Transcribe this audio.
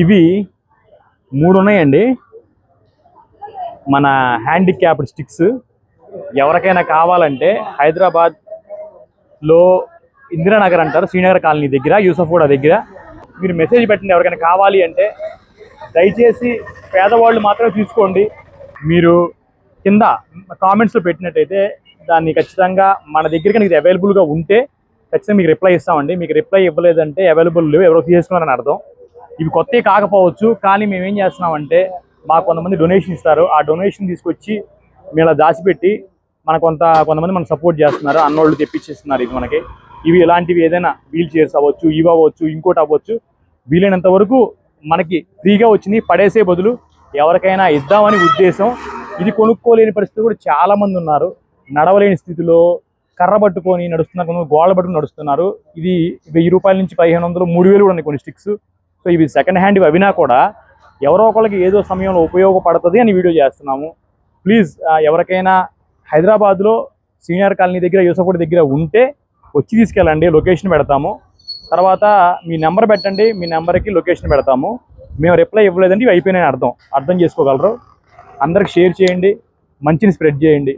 ఇవి మూడు ఉన్నాయండి మన హ్యాండిక్యాప్డ్ స్టిక్స్. ఎవరికైనా కావాలంటే హైదరాబాద్లో ఇందిరానగర్ అంటారు శ్రీనగర్ కాలనీ దగ్గర యూసఫ్గూడ దగ్గర. మీరు మెసేజ్ పెట్టండి ఎవరికైనా కావాలి అంటే. దయచేసి పేదవాళ్ళు మాత్రమే తీసుకోండి. మీరు కింద కామెంట్స్లో పెట్టినట్టయితే దాన్ని ఖచ్చితంగా మన దగ్గర కనుక ఇది అవైలబుల్గా ఉంటే ఖచ్చితంగా మీకు రిప్లై ఇస్తామండి. మీకు రిప్లై ఇవ్వలేదంటే అవైలబుల్ లేవు ఎవరో తీసుకున్నారని అర్థం. ఇవి కొత్తవి కాకపోవచ్చు కానీ మేము ఏం చేస్తున్నామంటే మాకు కొంతమంది డొనేషన్ ఇస్తారు. ఆ డొనేషన్ తీసుకొచ్చి మేము దాచిపెట్టి మన కొంత కొంతమంది మనకు సపోర్ట్ చేస్తున్నారు. అన్నోళ్ళు తెప్పించేస్తున్నారు ఇవి మనకి. ఇవి ఇలాంటివి ఏదైనా వీల్ చైర్స్ అవ్వచ్చు ఇవి అవ్వచ్చు ఇంకోటి అవ్వచ్చు వీలైనంత వరకు మనకి ఫ్రీగా వచ్చినాయి. పడేసే బదులు ఎవరికైనా ఇద్దామని ఉద్దేశం. ఇది కొనుక్కోలేని పరిస్థితి కూడా చాలామంది ఉన్నారు. నడవలేని స్థితిలో కర్ర పట్టుకొని నడుస్తున్నారు కొంతమంది గోడ పట్టుకొని నడుస్తున్నారు. ఇది వెయ్యి రూపాయల నుంచి పదిహేను వందలు మూడు వేలు కూడా ఉన్నాయి కొన్ని స్టిక్స్ సో ఇవి సెకండ్ హ్యాండ్ ఇవి అవినా కూడా ఎవరో ఒకరికి ఏదో సమయంలో ఉపయోగపడుతుంది అని వీడియో చేస్తున్నాము. ప్లీజ్ ఎవరికైనా హైదరాబాద్లో సీనియర్ కాలనీ దగ్గర యూసఫ్గూడ దగ్గర ఉంటే వచ్చి తీసుకెళ్ళండి లొకేషన్ పెడతాము. తర్వాత మీ నెంబర్ పెట్టండి మీ నెంబర్కి లొకేషన్ పెడతాము. మేము రిప్లై ఇవ్వలేదంటే ఇవి అయిపోయినాయని అర్థం. అర్థం చేసుకోగలరు. అందరికి షేర్ చేయండి మంచిని స్ప్రెడ్ చేయండి.